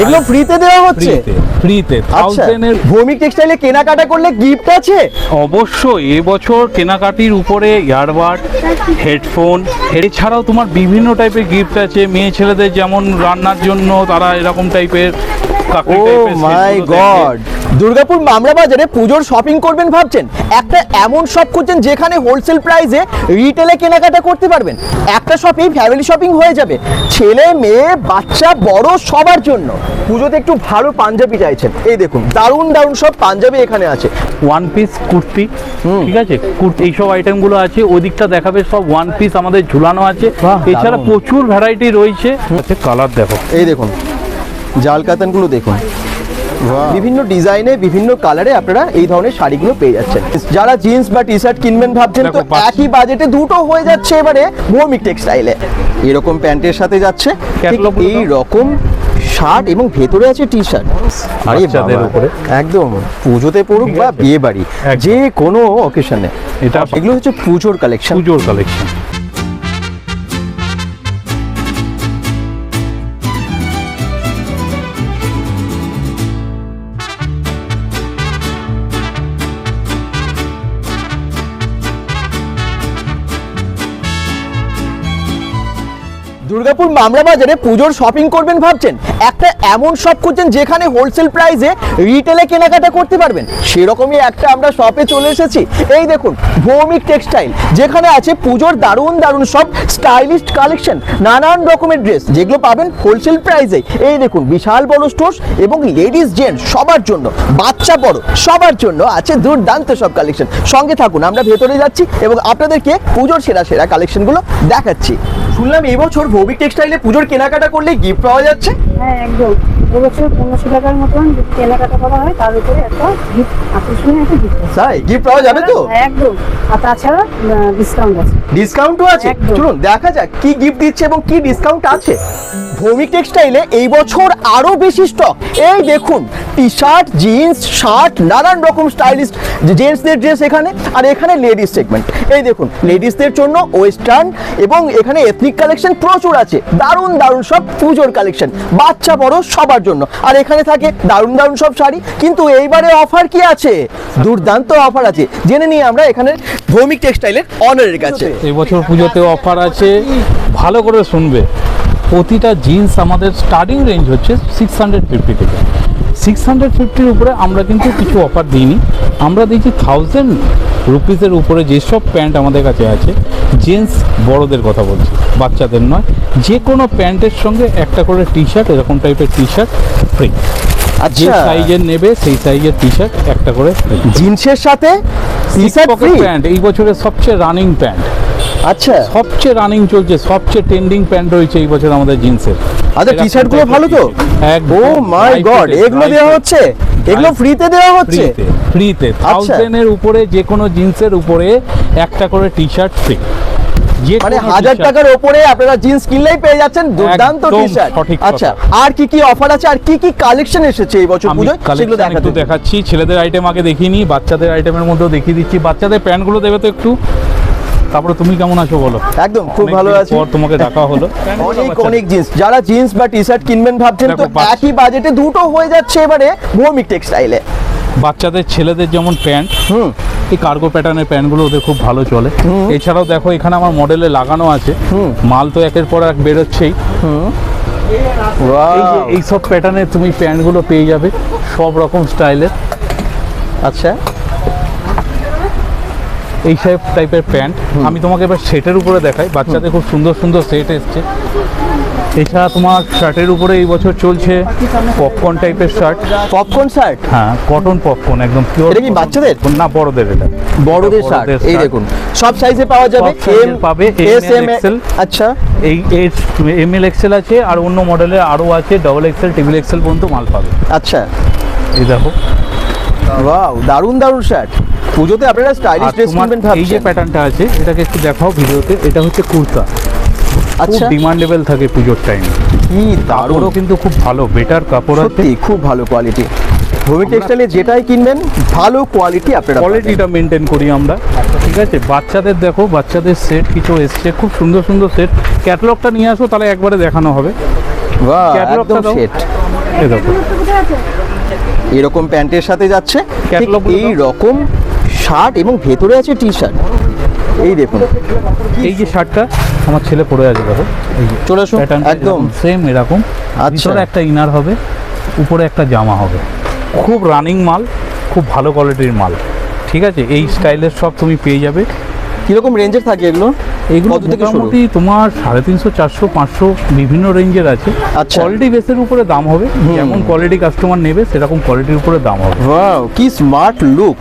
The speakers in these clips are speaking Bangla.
এগুলো ফ্রিতে দেওয়া হচ্ছে? ফ্রিতে থাউজেন্ডের ভূমি টেক্সটাইলে কেনাকাটা করলে গিফট আছে? অবশ্যই এবছর কেনাকাটির উপরে ইয়ারবাড হেডফোন এছাড়াও তোমার বিভিন্ন টাইপের গিফট আছে। মেয়ে ছেলেদের যেমন রান্নার জন্য তারা এরকম টাইপের ও মাই গড দুর্গাপুর মামলা বাজারে পুজোর শপিং করবেন ভাবছেন? একটা এমন শপ খুঁজছেন যেখানে হোলসেল প্রাইসে রিটেলে কেনাকাটা করতে পারবেন। একটা শপেই ফ্যামিলি শপিং হয়ে যাবে। ছেলে মেয়ে বাচ্চা বড় সবার জন্য। পুজোতে একটু ভালো পাঞ্জাবি চাইছেন। এই দেখুন দারুণ দারুণ সব পাঞ্জাবি এখানে আছে। ওয়ান পিস কুর্তি ঠিক আছে? কুর্তি এইসব আইটেমগুলো আছে ওদিকটা দেখাবে সব ওয়ান পিস আমাদের ঝুলানো আছে। এছাড়া প্রচুর ভ্যারাইটি রয়েছে। কালার দেখো। এই দেখুন জাল কাতানগুলো দেখুন। বিভিন্ন ডিজাইনে বিভিন্ন কালারে আপনারা এই ধরনের শাড়িগুলো পেয়ে যাচ্ছেন। যারা জিন্স বা টি শার্ট কিনবেন ভাবছেন তো একই বাজেটে দুটো হয়ে যাচ্ছে এবারে ভৌমিক টেক্সটাইলে এরকম প্যান্টের সাথে যাচ্ছে এই রকম শার্ট এবং ভেতরে আছে টি শার্ট আরে। একদম পুজোতে পড়ুক বা বিয়ে বাড়ি। যে কোনো অকেশনে এটা এগুলো হচ্ছে পুজোর কালেকশন পুজোর কালেকশন দুর্গাপুর মামলা বাজারে পুজোর শপিং করবেন ভাবছেন। একটা এমন শপ খুঁজছেন যেখানে হোলসেল প্রাইসে রিটেলে কেনাকাটা করতে পারবেন। সেরকমই একটা আমরা শপে চলে এসেছি। এই দেখুন, ভৌমিক টেক্সটাইল যেখানে আছে পুজোর দারুণ দারুণ সব স্টাইলিস্ট কালেকশন নানান রকমের ড্রেস যেগুলো পাবেন হোলসেল প্রাইসে এই দেখুন, বিশাল বড় স্টোর এবং লেডিস জেন্টস সবার জন্য, বাচ্চা বড় সবার জন্য আছে দুর্দান্ত সব কালেকশন সঙ্গে থাকুন, আমরা ভেতরে যাচ্ছি এবং আপনাদেরকে পুজোর সেরা সেরা কালেকশনগুলো দেখাচ্ছি। শুনলাম এবছর ভৌমিক টেক্সটাইলে পুজোর কেনাকাটা করলে গিফট পাওয়া যাচ্ছে? হ্যাঁ একদম। এবছর পনেরোশো টাকার মতন যদি কেনাকাটা করা হয় তার উপরে একটা গিফট আকর্ষণীয় একটা গিফট তাই? গিফট পাওয়া যাবে তো? হ্যাঁ, একদম। আর তাছাড়া ডিসকাউন্ট আছে। ডিসকাউন্টও আছে? চলুন দেখা যাক কি গিফট দিচ্ছে এবং কি ডিসকাউন্ট আছে। ভৌমিক টেক্সটাইলে এই বছর আরও বেশি স্টক এই দেখুন টি শার্ট জিন্স শার্ট নানান রকম স্টাইলিস্ট জেন্টসদের ড্রেস এখানে, আর এখানে লেডিস সেগমেন্ট এই দেখুন লেডিসদের জন্য ওয়েস্টার্ন এবং এখানে এথনিক কালেকশন প্রচুর আছে। দারুণ দারুণ সব পুজোর কালেকশন বাচ্চা, বড় সবার জন্য। আর এখানে থাকে দারুণ দারুণ সব শাড়ি। কিন্তু এইবারে অফার কি আছে? দুর্দান্ত অফার আছে। জেনে নিই আমরা এখানে ভৌমিক টেক্সটাইলের অনারের কাছে। এবছর পুজোতে অফার আছে। ভালো করে শুনবে। প্রতিটা জিন্স আমাদের স্টার্টিং রেঞ্জ হচ্ছে সিক্স হান্ড্রেড ফিফটি থেকে। সিক্স হান্ড্রেড ফিফটির উপরে আমরা কিন্তু কিছু অফার দিইনি। আমরা দিচ্ছি থাউজেন্ড রুপিসের উপরে যেসব প্যান্ট আমাদের কাছে আছে জেন্টস বড়দের কথা বলছি বাচ্চাদের নয়। যে কোনো প্যান্টের সঙ্গে একটা করে টি শার্ট এরকম টাইপের টি শার্ট ফ্রি আর যে সাইজের নেবে সেই সাইজের টি শার্ট একটা করে জিন্সের সাথে টি শার্ট প্যান্ট এই বছরের সবচেয়ে রানিং প্যান্ট আচ্ছা। সবচেয়ে রানিং চলছে সবচেয়ে ট্রেন্ডিং প্যান্ট রয়েছে এই বছর আমাদের জিন্সের আচ্ছা টি শার্টগুলো ভালো তো? ও মাই গড এগুলো দেওয়া হচ্ছে? এগুলো ফ্রিতে দেওয়া হচ্ছে? ফ্রিতে আচ্ছা। থাউজেন্ডের উপরে যে কোনো জিন্সের উপরে একটা করে টি শার্ট ফ্রি মানে হাজার টাকার ওপরে আপনারা জিন্স কিনলেই পেয়ে যাচ্ছেন দুর্দান্ত টি শার্ট আচ্ছা আর কি কি অফার আছে? আর কি কি কালেকশন এসেছে এই বছর পুজোয়? সেগুলো দেখাচ্ছি ছেলেদের আইটেম আগে দেখিনি বাচ্চাদের আইটেমের মধ্যেও দেখিয়ে দিচ্ছি। বাচ্চাদের প্যান্টগুলো দেবে তো একটু? তারপরে তুমি কেমন আছো বলো? একদম খুব ভালো আছি। পর তোমাকে দেখা হলো। অনেক অনেক জিন্স যারা জিন্স বা টি শার্ট কিনবেন ভাবছেন তো একই বাজেটে দুটো হয়ে যাচ্ছে এবারে ভৌমিক টেক্সটাইলে বাচ্চাদের ছেলেদের যেমন প্যান্ট হুম। এই কার্গো প্যাটার্নের প্যান্টগুলো ওদের খুব ভালো চলে। এছাড়াও দেখো এখানে আমার মডেলে লাগানো আছে। মাল তো একের পর এক বেরোচ্ছেই! এইসব প্যাটার্নের তুমি প্যান্টগুলো পেয়ে যাবে সব রকম স্টাইলের আচ্ছা। এই সব টাইপের প্যান্ট আমি তোমাকে এবার সেটের উপরে দেখাই। বাচ্চাদের খুব সুন্দর সুন্দর সেট এসছে। এছাড়া তোমার শার্টের উপরে এই বছর চলছে পপকর্ন টাইপের শার্ট পপকর্ন শার্ট হ্যাঁ কটন পপকর্ন একদম পিওর এটা কি বাচ্চাদের? না বড়দের এটা। বড়দের শার্ট এই দেখুন সব সাইজে পাওয়া যাবে। এম পাবে, এস এম XL আচ্ছা। এই এম এল এক্সেল আছে আর অন্য মডেলের আরও আছে ডবল এক্সেল টিবিল এক্সেল পর্যন্ত মাল পাবে। আচ্ছা। এই দেখো। ওয়াও দারুণ দারুণ শার্ট পুজোতে আপনারা স্টাইলিশ ড্রেস কিনবেন এই যে প্যাটার্নটা আছে এটাকে একটু দেখাও ভিডিওতে এটা হচ্ছে কুর্তা। খুব আচ্ছা। ডিমান্ডেবল থাকে পুজোর টাইমে কি দারুণ কাপড়ও কিন্তু খুব ভালো বেটার কাপড় আছে। খুব ভালো কোয়ালিটি ভূমি টেক্সটাইলে যেটাই কিনবেন ভালো কোয়ালিটি আপনারা কোয়ালিটিটা মেনটেন করি আমরা। ঠিক আছে। বাচ্চাদের দেখো বাচ্চাদের সেট কিছু এসছে। খুব সুন্দর সুন্দর সেট ক্যাটালগটা নিয়ে আসো তাহলে একবারে দেখানো হবে। বাহ, ক্যাটালগটা দাও। সেট এরকম প্যান্টের সাথে যাচ্ছে। এই রকম শার্ট এবং ভেতরে আছে টি শার্ট এই দেখুন। এই যে শার্টটা আমার ছেলে পরে আছে দেখো। চলে প্যাটার্ন একদম। সেম এরকম। আচ্ছা। ভিতরে একটা ইনার হবে উপরে একটা জামা হবে। খুব রানিং মাল খুব ভালো কোয়ালিটির মাল। ঠিক আছে? এই স্টাইলের সব তুমি পেয়ে যাবে। কীরকম রেঞ্জের থাকে এগুলো? এগুলো? মোটামুটি তোমার সাড়ে তিনশো চারশো পাঁচশো বিভিন্ন রেঞ্জের আছে। আচ্ছা। কোয়ালিটি বেসের উপরে দাম হবে। যেমন কোয়ালিটি কাস্টমার নেবে সেরকম কোয়ালিটির উপরে দাম হবে। ওয়াও কি স্মার্ট লুক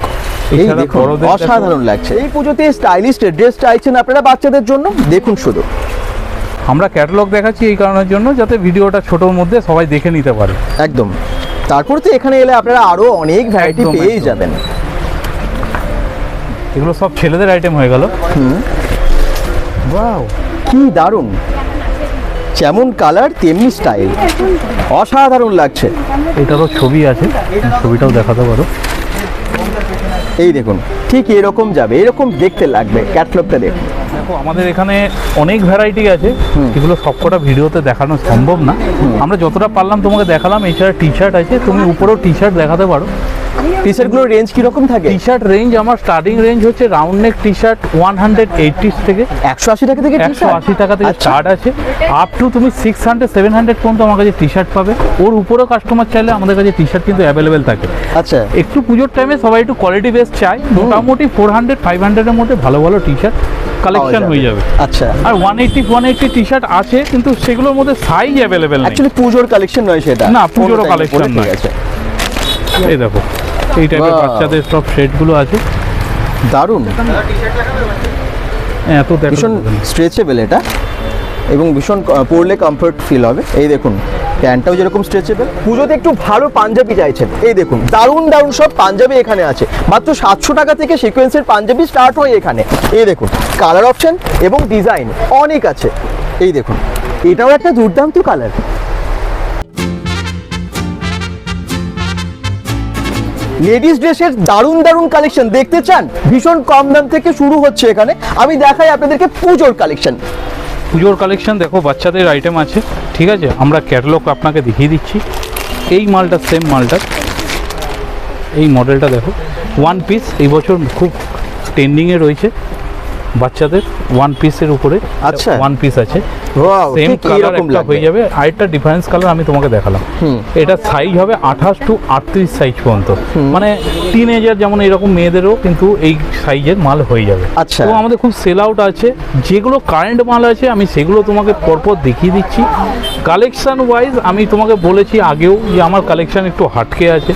এই দেখুন অসাধারণ লাগছে। এই পুজোতে স্টাইলিশ ড্রেস চাইছেন আপনারা বাচ্চাদের জন্য? দেখুন শুধু। আমরা ক্যাটালগ দেখাচ্ছি এই কারণের জন্য যাতে ভিডিওটা ছোটোর মধ্যে সবাই দেখে নিতে পারে। একদম। তারপর তো এখানে এলে আপনারা আরও অনেক ভ্যারাইটি একদম, পেয়ে একদম। যাবেন। এগুলো সব ছেলেদের আইটেম হয়ে গেল। ওয়াও কি দারুণ। যেমন কালার তেমনি স্টাইল অসাধারণ লাগছে। এটারও ছবি আছে ছবিটাও দেখাতে পারো। এই দেখুন ঠিক এরকম যাবে এরকম দেখতে লাগবে ক্যাটলগটা দেখুন। দেখো আমাদের এখানে অনেক ভ্যারাইটি আছে এগুলো সবকটা ভিডিওতে দেখানো সম্ভব না। আমরা যতটা পারলাম তোমাকে দেখালাম এছাড়া টি শার্ট আছে তুমি উপরেও টি শার্ট দেখাতে পারো। টি শার্টগুলোর রেঞ্জ কীরকম থাকে? টি শার্ট রেঞ্জ আমার স্টার্টিং রেঞ্জ হচ্ছে round neck T shirt one hundred eighties থেকে। একশো আশি টাকা থেকে একশো আশি টাকা থেকে আচ্ছা। স্টার্ট আছে। আপ টু তুমি সিক্স হান্ড্রেড সেভেন হান্ড্রেড পর্যন্ত আমার কাছে টি শার্ট পাবে। ওর উপরেও কাস্টমার চাইলে আমাদের কাছে টি শার্ট কিন্তু অ্যাভেলেবেল থাকে। আচ্ছা। একটু পুজোর টাইমে সবাই একটু কোয়ালিটি বেস চায়। মোটামুটি ফোর হান্ড্রেড ফাইভ হান্ড্রেডের মধ্যে ভালো ভালো টি শার্ট কালেকশন হয়ে যাবে। আচ্ছা। আর one eighty one eighty T shirt আছে কিন্তু সেগুলোর মধ্যে সাইজ অ্যাভেলেবেল অ্যাকচুয়ালি পুজোর কালেকশন নয় সেটা। না, বলে ঠিক নয়। এই দেখো। এই টাইপের Wow. বাচ্চাদের সব সেটগুলো আছে। দারুণ। এত দেখো। ভীষণ স্ট্রেচেবল এটা। এবং ভীষণ আহ, পরলে কমফর্ট ফিল হবে। এই দেখুন প্যান্টটাও যেরকম স্ট্রেচেবল পুজোতে একটু ভালো পাঞ্জাবি চাইছেন। এই দেখুন দারুণ দারুণ সব পাঞ্জাবি এখানে আছে। মাত্র সাতশো টাকা থেকে সিকোয়েন্সের পাঞ্জাবি স্টার্ট হয় এখানে। এই দেখুন কালার অপশন এবং ডিজাইন অনেক আছে। এই দেখুন এটাও একটা দুর্দান্ত কালার লেডিস ড্রেসের দারুণ দারুণ কালেকশন দেখতে চান? ভীষণ কম দাম থেকে শুরু হচ্ছে এখানে। আমি দেখাই আপনাদেরকে পুজোর কালেকশন পুজোর কালেকশন দেখো, বাচ্চাদের আইটেম আছে, ঠিক আছে? আমরা ক্যাটালগ আপনাকে দেখিয়ে দিচ্ছি। এই মালটা সেম মালটা। এই মডেলটা দেখো। ওয়ান পিস এই বছর খুব ট্রেন্ডিংয়ে রয়েছে। বাচ্চাদের ওয়ান পিসের উপরে আচ্ছা। ওয়ান পিস আছে। সেম কালার একটা হয়ে যাবে। আরেকটা ডিফারেন্স কালার আমি তোমাকে দেখালাম। এটা সাইজ হবে আঠাশ টু আটত্রিশ সাইজ পর্যন্ত। মানে টিন এজার যেমন এরকম মেয়েদেরও কিন্তু এই সাইজের মাল হয়ে যাবে। আচ্ছা। তো আমাদের খুব সেল আউট আছে। যেগুলো কারেন্ট মাল আছে আমি সেগুলো তোমাকে পরপর দেখিয়ে দিচ্ছি। কালেকশন ওয়াইজ আমি তোমাকে বলেছি আগেও যে আমার কালেকশন একটু হাটকে আছে।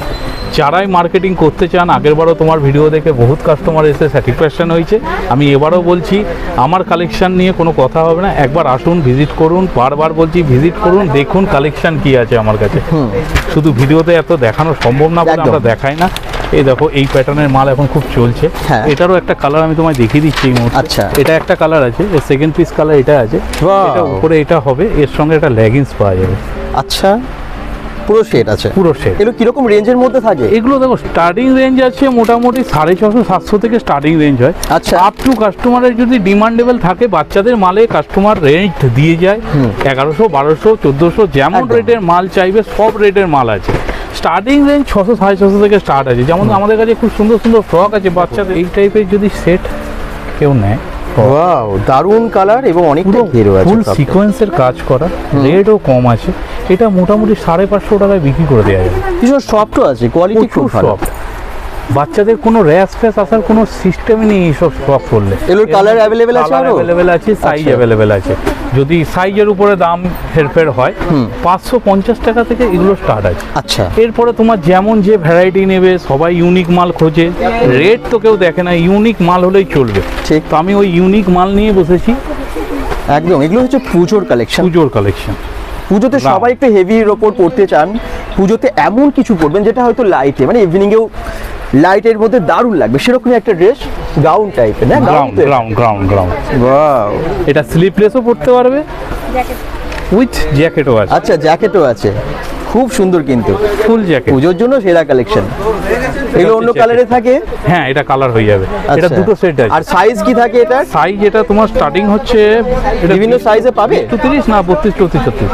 যারাই মার্কেটিং করতে চান আগেরবারও তোমার ভিডিও দেখে বহুত কাস্টমার এসে স্যাটিসফ্যাকশন হয়েছে। আমি এবারও বলছি আমার কালেকশান নিয়ে কোনো কথা হবে না। একবার আসুন ভিজিট করুন বারবার বলছি ভিজিট করুন দেখুন কালেকশান কি আছে আমার কাছে। শুধু ভিডিওতে এত দেখানো সম্ভব না বলে আমরা দেখাই না। এই দেখো এই প্যাটার্নের মাল এখন খুব চলছে। হ্যাঁ। এটারও একটা কালার আমি তোমায় দেখিয়ে দিচ্ছি এই মুহূর্তে। আচ্ছা। এটা একটা কালার আছে এর সেকেন্ড পিস কালার এটা আছে. এটা উপরে এটা হবে এর সঙ্গে একটা লেগিংস পাওয়া যাবে। আচ্ছা। পুরো সেট আছে। পুরো সেট এগুলো কীরকম রেঞ্জের মধ্যে থাকে? এগুলো দেখো স্টার্টিং রেঞ্জ আছে মোটামুটি সাড়ে ছশো সাতশো থেকে স্টার্টিং রেঞ্জ হয়। আচ্ছা। আপ টু কাস্টমারের যদি ডিমান্ডেবল থাকে বাচ্চাদের মালে কাস্টমার রেঞ্জ দিয়ে যায়। এগারোশো বারোশো চোদ্দোশো যেমন রেটের মাল চাইবে সব রেটের মাল আছে। স্টার্টিং রেঞ্জ ছশো সাড়ে ছশো থেকে স্টার্ট আছে। যেমন আমাদের কাছে খুব সুন্দর সুন্দর ফ্রক আছে। বাচ্চাদের এই টাইপের যদি সেট কেউ নেয় ওয়াও দারুণ কালার এবং অনেকটা ঘেরো আছে ফুল সিকোয়েন্সের কাজ করা রেটও কম আছে। এটা মোটামুটি সাড়ে পাঁচশো টাকায় বিক্রি করে দেওয়া যাবে। ভীষণ সফটও আছে কোয়ালিটি খুব সফট বাচ্চাদের কোনো র্যাশ ফ্যাশ আসার কোনো সিস্টেমই নেই এইসব সফট করলে। এগুলোর colour available আছে আরও? অ্যাভেলেবেল আছে সাইজ আচ্ছা। অ্যাভেলেবেল আছে। যদি সাইজের উপরে দাম হেরফের হয় পাঁচশো পঞ্চাশ টাকা থেকে এগুলো স্টার্ট আছে। আচ্ছা। এরপরে তোমার যেমন যে ভ্যারাইটি নেবে সবাই ইউনিক মাল খোঁজে। রেট তো কেউ দেখে না ইউনিক মাল হলেই চলবে। ঠিক। তো আমি ওই ইউনিক মাল নিয়ে বসেছি। একদম এগুলো হচ্ছে পুজোর কালেকশন পুজোর কালেকশন পুজোতে। সবাই একটু হেভির ওপর পড়তে চান। পুজোতে এমন কিছু পরবেন যেটা হয়তো লাইটে মানে ইভিনিংয়েও লাইটের মধ্যে দারুণ লাগবে। সেরকমই একটা ড্রেস গাউন টাইপের না? Ground ground ground ground wow এটা স্লিপলেসও পড়তে পারবে। উইথ জ্যাকেটও আছে। আচ্ছা জ্যাকেটও আছে। খুব সুন্দর কিন্তু। ফুল জ্যাকেট পুজোর জন্য সেরা কালেকশন এগুলো অন্য। কালারে থাকে? হ্যাঁ এটা কালার হয়ে যাবে। এটা আচ্ছা। দুটো সেট আছে। আর সাইজ কি থাকে এটা সাইজ এটা তোমার স্টার্টিং হচ্ছে এটা বিভিন্ন সাইজে পাবে? চৌত্রিশ না বত্রিশ চৌত্রিশ ছত্রিশ?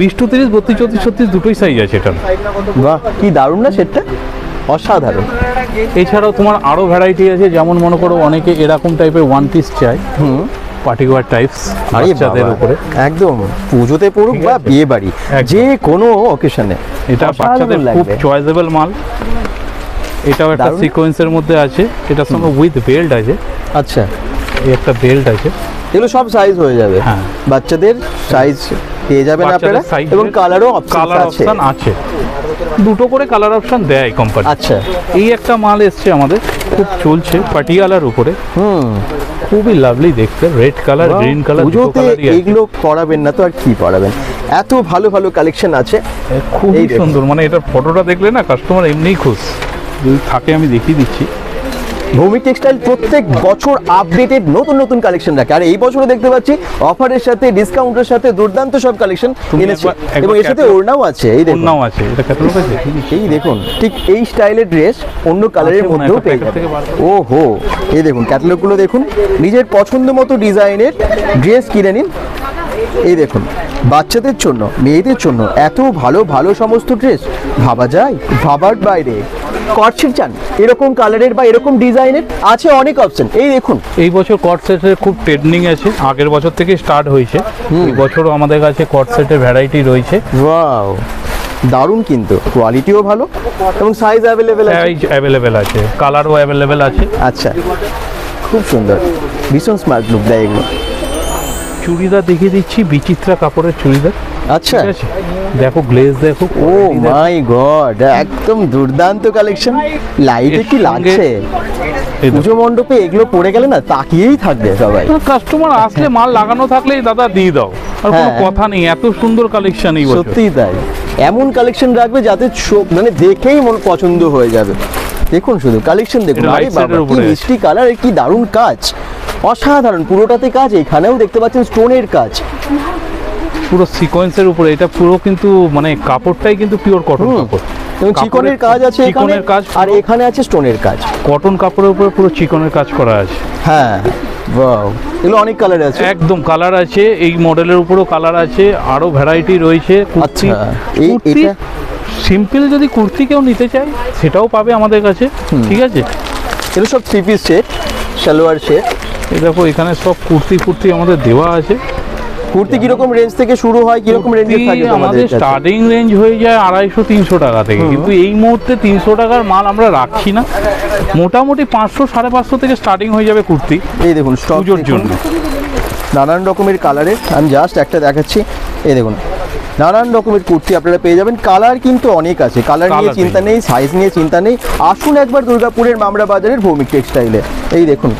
বিশ টু তিরিশ বত্রিশ চৌত্রিশ ছত্রিশ দুটোই সাইজ আছে এটা বাহ কি দারুণ না সেটটা অসাধারণ। এছাড়াও তোমার আরও ভ্যারাইটি আছে যেমন মনে করো অনেকে এরকম টাইপের ওয়ান পিস চায়। হুম। পার্টিকুলার টাইপস বাচ্চাদের উপরে। একদম। পুজোতে পড়ুক বা। বিয়ে বাড়ি যে কোনো অকেশনে এটা বাচ্চাদের খুব চয়েসেবল মাল। এটাও একটা সিকোয়েন্সের মধ্যে আছে। এটার সঙ্গে উইথ বেল্ট আছে। আচ্ছা। এই একটা বেল্ট আছে। এগুলো সব সাইজ হয়ে যাবে। হ্যাঁ। বাচ্চাদের সাইজ পেয়ে যাবেন আপনারা এবং কালারও কালার অপশন আছে। দুটো করে কালার অপশন দেয় কোম্পানি আচ্ছা। এই একটা মাল এসছে আমাদের খুব চলছে পাটিয়ালার উপরে। হুম। খুবই লাভলি দেখতে রেড কালার গ্রিন কালার পুজোতে এইগুলো পড়াবেন না তো আর কি পড়াবেন এত ভালো ভালো কালেকশন আছে। খুবই সুন্দর মানে এটার ফটোটা দেখলে না কাস্টমার এমনিই খুশ। যদি থাকে আমি দেখিয়ে দিচ্ছি। ভৌমিক টেক্সটাইল প্রত্যেক বছর আপডেটেড নতুন নতুন কালেকশন রাখে। আর এই বছরে দেখতে পাচ্ছি অফারের সাথে ডিসকাউন্টের সাথে দুর্দান্ত সব কালেকশন এনেছে। এবং এর সাথে ওড়নাও আছে এই দেখুন। নাও আছে এটা ক্যাটালগ আছে? এই দেখুন ঠিক এই স্টাইলের ড্রেস অন্য কালারের মধ্যেও পেয়ে যাবেন ও হো এই দেখুন ক্যাটালগুলো দেখুন। নিজের পছন্দ মতো ডিজাইনের ড্রেস কিনে নিন। এই দেখুন বাচ্চাদের জন্য মেয়েদের জন্য এত ভালো ভালো সমস্ত ড্রেস ভাবা যায় ভাবার বাইরে। কটসেট চান এরকম কালারের বা এরকম ডিজাইনের আছে অনেক অপশন এই দেখুন। এই বছর কট সেটের খুব ট্রেন্ডিং আছে আগের বছর থেকে স্টার্ট হয়েছে। এই বছরও আমাদের কাছে কট সেটের ভ্যারাইটি রয়েছে। ওয়াও দারুণ কিন্তু। কোয়ালিটিও ভালো এবং সাইজ অ্যাভেলেবেল আছে। সাইজ অ্যাভেলেবেল আছে কালারও অ্যাভেলেবেল আছে। আচ্ছা খুব সুন্দর। ভীষণ স্মার্ট লুক দেয় এগুলো। চুড়িদার দেখিয়ে দিচ্ছি বিচিত্রা কাপড়ের চুড়িদার। আচ্ছা। দেখো গ্লেজ দেখো ও মাই গড একদম দুর্দান্ত কালেকশন লাইটে কি লাগছে? পুজো মণ্ডপে এগুলো পড়ে গেলে না তাকিয়েই থাকবে সবাই। কাস্টমার আসলে মাল লাগানো থাকলেই দাদা দিয়ে দাও আর কোনো হ্যাঁ। কথা নেই এত সুন্দর কালেকশন এই সত্যিই তাই। এমন কালেকশন রাখবে যাতে চোখ মানে দেখেই মন পছন্দ হয়ে যাবে। দেখুন শুধু কালেকশন দেখুন। আরে বাবা কি মিষ্টি কালার কি দারুণ কাজ। অসাধারণ পুরোটাতে কাজ। এখানেও দেখতে পাচ্ছেন স্টোনের কাজ। পুরো সিকোয়েন্সের উপরে এটা পুরো কিন্তু মানে কাপড়টাই কিন্তু পিওর কটন। কাপড়। এবং চিকনের কাজ আছে চিকনের কাজ আর এখানে আছে স্টোনের কাজ। কটন কাপড়ের উপরে পুরো চিকনের কাজ করা আছে। হ্যাঁ ওয়াও এগুলো অনেক কালার আছে। একদম কালার আছে এই মডেলের উপরও কালার আছে আরও ভ্যারাইটি রয়েছে। কুর্তি আচ্ছা, এই- কুর্তি সিম্পল যদি কুর্তি কেউ নিতে চায় সেটাও পাবে আমাদের কাছে ঠিক আছে? এগুলো সব three piece set salwar set দেখো এখানে সব কুর্তি ফুর্তি আমাদের দেওয়া আছে। কুর্তি কীরকম রেঞ্জ থেকে শুরু হয় কীরকম রেঞ্জে থাকে আমাদের আমাদের স্টার্টিং রেঞ্জ হয়ে যায় আড়াইশো তিনশো টাকা থেকে। কিন্তু এই মুহূর্তে তিনশো টাকার মাল আমরা রাখছি না। মোটামুটি পাঁচশো সাড়ে পাঁচশো থেকে স্টার্টিং হয়ে যাবে কুর্তি এই দেখুন পুজোর জন্য। নানান রকমের কালারের আমি জাস্ট একটা দেখাচ্ছি। এই দেখুন নানান রকমের কুর্তি আপনারা পেয়ে যাবেন। কালার কিন্তু অনেক আছে। কালার নিয়ে চিন্তা নেই সাইজ নিয়ে চিন্তা নেই। আসুন একবার দুর্গাপুরের মামরা বাজারের ভৌমিক টেক্সটাইলে এই দেখুন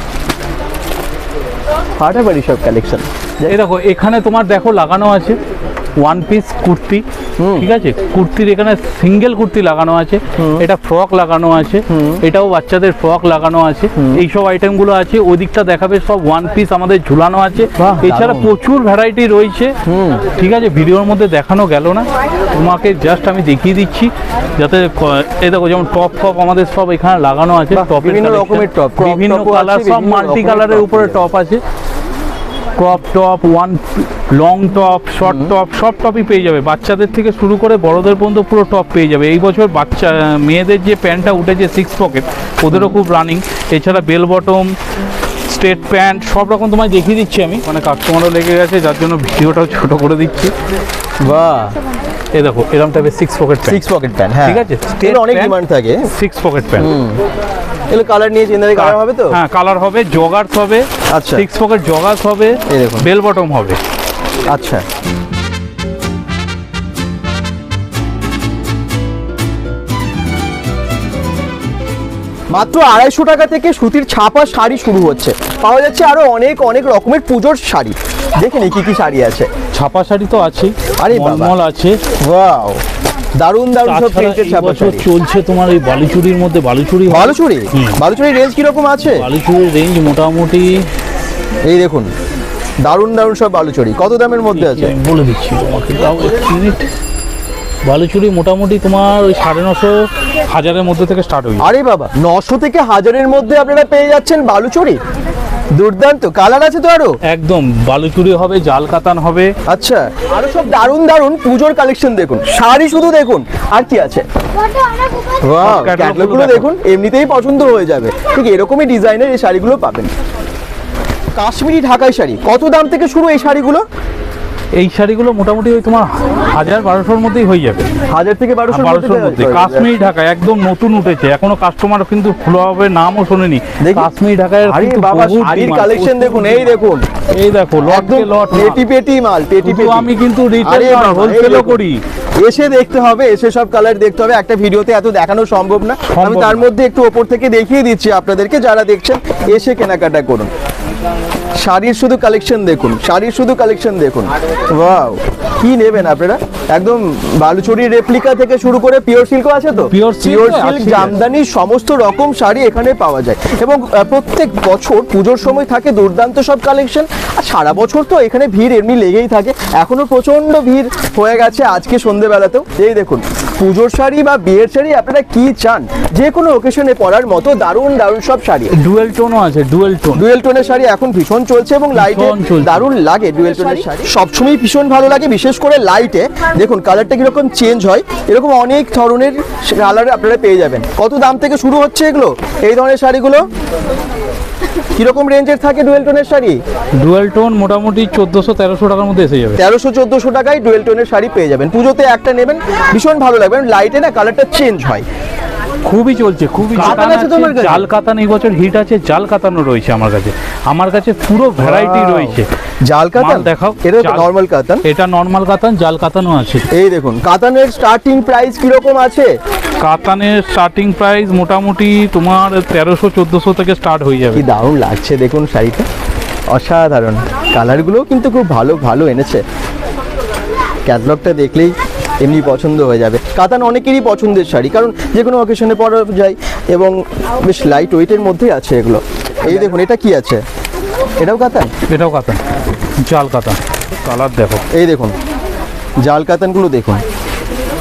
ফাটাফাটি সব কালেকশন এই দেখো এখানে তোমার দেখো লাগানো আছে ওয়ান পিস কুর্তি। ঠিক আছে? কুর্তির এখানে সিঙ্গেল কুর্তি লাগানো আছে এটা ফ্রক লাগানো আছে এটাও বাচ্চাদের ফ্রক লাগানো আছে। এইসব আইটেমগুলো আছে ওদিকটা দেখাবে সব ওয়ান পিস আমাদের ঝুলানো আছে। এছাড়া প্রচুর ভ্যারাইটি রয়েছে। ঠিক আছে ভিডিওর মধ্যে দেখানো গেল না। তোমাকে জাস্ট আমি দেখিয়ে দিচ্ছি যাতে এই দেখো যেমন টপ ফপ আমাদের সব এখানে লাগানো আছে টপের বিভিন্ন রকমের টপ বিভিন্ন কালার সব মাল্টি কালারের উপরে টপ আছে। Crop top one long top short top সব টপই পেয়ে যাবে। বাচ্চাদের থেকে শুরু করে বড়দের পর্যন্ত পুরো টপ পেয়ে যাবে। এই বছর বাচ্চা মেয়েদের যে প্যান্টটা উঠেছে সিক্স পকেট ওদেরও খুব রানিং এছাড়া বেল বটম স্ট্রেট প্যান্ট সব রকম তোমায় দেখিয়ে দিচ্ছি আমি। মানে কাস্টমারও লেগে গেছে যার জন্য ভিডিওটাও ছোট করে দিচ্ছি। বাহ! এই দেখো এরকম টাইপের six pocket pant six pocket pant হ্যাঁ। ঠিক আছে, এর অনেক ডিমান্ড থাকে। সিক্স পকেট প্যান্ট এগুলো কালার নিয়ে নেই কালার হবে তো? হ্যাঁ কালার হবে জগার্স হবে আচ্ছা। সিক্স পকেট জগার্স হবে এই দেখুন। বেল বটম হবে। আচ্ছা। মাত্র আড়াইশো টাকা থেকে সুতির ছাপা শাড়ি শুরু হচ্ছে। পাওয়া যাচ্ছে আরও অনেক অনেক রকমের পুজোর শাড়ি। দেখে নি কি কি শাড়ি আছে। ছাপা শাড়ি তো আছেই আরে। মলমল আছে। ওয়াও দারুণ দারুণ সব প্রিন্টের ছাপা শাড়ি। চলছে তোমার এই বালুচুরির মধ্যে বালুচুরি। বালুচুরি? হুম। বালুচুরির রেঞ্জ কীরকম আছে? বালুচুরির রেঞ্জ মোটামুটি এই দেখুন দারুণ দারুণ সব বালুচুরি। কত দামের মধ্যে আছে? বলে দিচ্ছি তোমাকে দাও এক মিনিট বালুচুরি মোটামুটি তোমার ওই সাড়ে নশো হাজারের মধ্যে থেকে স্টার্ট হয়ে আরে বাবা নশো থেকে হাজারের মধ্যে আপনারা পেয়ে যাচ্ছেন বালুচুরি? দুর্দান্ত কালার আছে তো আরও? একদম বালুচুরি হবে জাল কাতান হবে। আচ্ছা আরও সব দারুণ দারুণ পুজোর কালেকশন দেখুন শাড়ি শুধু দেখুন আর কি আছে? ওয়াও। দেখুন এমনিতেই পছন্দ হয়ে যাবে। ঠিক এরকমই ডিজাইনের এই শাড়িগুলো পাবেন। কাশ্মীরি ঢাকাই শাড়ি কত দাম থেকে শুরু এই শাড়িগুলো? এই শাড়িগুলো মোটামুটি ওই তোমার হাজার বারোশোর মধ্যেই হয়ে যাবে। হাজার থেকে বারোশো বারোশোর মধ্যে কাশ্মীর ঢাকা একদম নতুন উঠেছে। এখনও কাস্টমার কিন্তু ভাবে নামও শোনেনি। কাশ্মীর ঢাকায় শাড়ির কালেকশন দেখুন এই দেখুন। এই দেখো লট লট পেটি পেটি মাল পেটি পেটি। আমি কিন্তু retail আরে নয়, বাবা, এই wholesale ও করি। এসে দেখতে হবে এসে সব কালার দেখতে হবে। একটা ভিডিওতে এত দেখানো সম্ভব না। আমি তার মধ্যে একটু ওপর থেকে দেখিয়ে দিচ্ছি আপনাদেরকে যারা দেখছেন এসে কেনাকাটা করুন। শাড়ির শুধু কালেকশন দেখুন শাড়ির শুধু কালেকশন দেখুন। ওয়াও কি নেবেন আপনারা? একদম বালুচুরি রেপ্লিকা থেকে শুরু করে পিওর সিল্কও আছে তো? Silk পিওর সিল্ক জামদানি সমস্ত রকম শাড়ি এখানে পাওয়া যায়। এবং প্রত্যেক বছর পুজোর সময় থাকে দুর্দান্ত সব কালেকশন আর সারা বছর তো এখানে ভিড় এমনি লেগেই থাকে। এখনও প্রচণ্ড ভিড় হয়ে গেছে আজকে সন্ধেবেলাতেও। এই দেখুন পুজোর শাড়ি বা বিয়ের শাড়ি আপনারা কি চান? যে কোনো ওকেশনে পরার মতো দারুণ দারুণ সব শাড়ি। ডুয়েল টোনও আছে ডুয়েল টোন ডুয়েল টোনের শাড়ি এখন ভীষণ চলছে এবং লাইটে দারুণ লাগে ডুয়েল টোনের শাড়ি। সবসময় ভীষণ ভালো লাগে বিশেষ করে লাইটে দেখুন কালারটা কীরকম চেঞ্জ হয়। এরকম অনেক ধরনের কালার আপনারা পেয়ে যাবেন। কত দাম থেকে শুরু হচ্ছে এগুলো? এই ধরনের শাড়িগুলো? কীরকম রেঞ্জের থাকে ডুয়েল টোনের শাড়ি? ডুয়েল টোন মোটামুটি চোদ্দশো তেরোশো টাকার মধ্যে এসে যাবে। তেরোশো চোদ্দোশো টাকায় ডুয়েল টোনের শাড়ি পেয়ে যাবেন। পুজোতে একটা নেবেন ভীষণ ভালো লাগবে। লাইটে না কালারটা চেঞ্জ হয়। খুবই চলছে খুবই কাতান কাতান আছে তোমার কাছে? জাল কাতান এই বছর হিট আছে জাল কাতানও রয়েছে আমার কাছে। আমার কাছে পুরো ভ্যারাইটি রয়েছে। জাল কাতান? দেখাও। এটা নর্মাল কাতান। এটা নর্মাল কাতান জাল কাতানও আছে। এই দেখুন কাতানের স্টার্টিং প্রাইস কীরকম আছে? কাতানের স্টার্টিং প্রাইস মোটামুটি তোমার তেরোশো চোদ্দোশো থেকে স্টার্ট হয়ে যাবে। কি দারুণ লাগছে দেখুন শাড়িটা। অসাধারণ। কালারগুলোও কিন্তু খুব ভালো ভালো এনেছে। ক্যাটলগটা দেখলেই এমনি পছন্দ হয়ে যাবে। কাতান অনেকেরই পছন্দের শাড়ি কারণ যে কোনো অকেশনে পরা যায় এবং বেশ লাইট ওয়েটের মধ্যেই আছে এগুলো। এই দেখুন এটা কি আছে? এটাও কাতান? এটাও কাতান। জাল কাতান। কালার দেখো। এই দেখুন জাল কাতানগুলো দেখুন।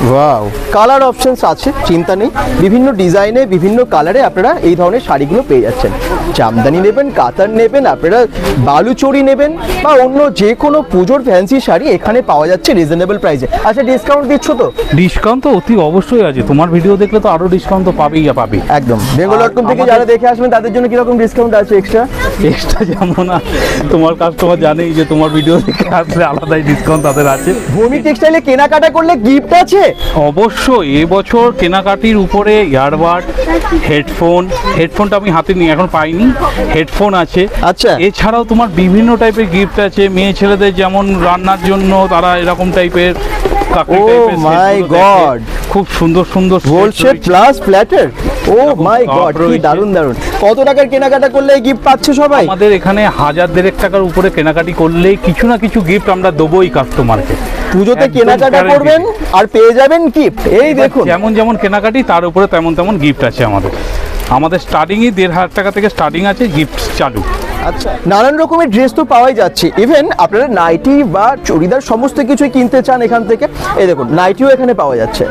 ওয়াও কালার অপশনস আছে চিন্তা নেই। বিভিন্ন ডিজাইনে বিভিন্ন কালারে আপনারা এই ধরনের শাড়িগুলো পেয়ে যাচ্ছেন। জামদানি নেবেন কাতার নেবেন আপনারা বালুচরি নেবেন বা অন্য যে কোনো পুজোর ফ্যান্সি শাড়ি এখানে পাওয়া যাচ্ছে রিজনেবল প্রাইসে আচ্ছা ডিসকাউন্ট দিচ্ছ তো? ডিসকাউন্ট তো অতি অবশ্যই আছে। তোমার ভিডিও দেখলে তো আরও ডিসকাউন্ট তো পাবেই পাবেই। একদম। বেঙ্গল ডট কম থেকে যারা দেখে আসবেন তাদের জন্য কীরকম ডিসকাউন্ট আছে এক্সট্রা এক্সট্রা যেমন তোমার কাস্টমার জানেই যে তোমার ভিডিও দেখে আসলে আলাদাই ডিসকাউন্ট তাদের আছে। ভূমি টেক্সটাইলে কেনাকাটা করলে গিফট আছে? অবশ্যই এবছর কেনাকাটির উপরে ইয়ারবাড হেডফোন হেডফোনটা আমি হাতে নিয়ে এখন পাইনি হেডফোন আছে আচ্ছা। এছাড়াও তোমার বিভিন্ন টাইপের গিফট আছে মেয়ে ছেলেদের যেমন রান্নার জন্য তারা এরকম টাইপের সেটগুলো দেখে। God! খুব সুন্দর সুন্দর wholesale plus flatter oh my God কি। দারুণ দারুণ। কত টাকার কেনাকাটা করলে গিফট পাচ্ছে সবাই? আমাদের এখানে হাজার দেড়েক টাকার উপরে কেনাকাটি করলেই কিছু না কিছু গিফট আমরা দেবোই কাস্টমারকে পুজোতে কেনাকাটা করবেন আর পেয়ে যাবেন গিফট এই দেখুন। যেমন যেমন কেনাকাটি তার উপরে তেমন তেমন গিফট আছে আমাদের। আমাদের স্টার্টিংই দেড় হাজার টাকা থেকে স্টার্টিং আছে গিফট চালু। আচ্ছা নানান রকমের ড্রেস তো পাওয়াই যাচ্ছে। ইভেন আপনারা নাইটি বা চুড়িদার সমস্ত কিছুই কিনতে চান এখান থেকে। এই দেখুন নাইটিও এখানে পাওয়া যাচ্ছে।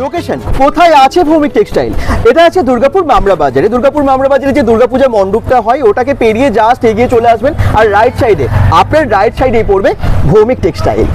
লোকেশন কোথায় আছে ভৌমিক টেক্সটাইল এটা আছে দুর্গাপুর মামরা বাজারে। দুর্গাপুর মামরা বাজারে যে দুর্গাপূজা মণ্ডপটা হয়, ওটাকে পেরিয়ে জাস্ট এগিয়ে চলে আসবেন। আর রাইট সাইডে আপনার রাইট সাইডেই পড়বে ভৌমিক টেক্সটাইল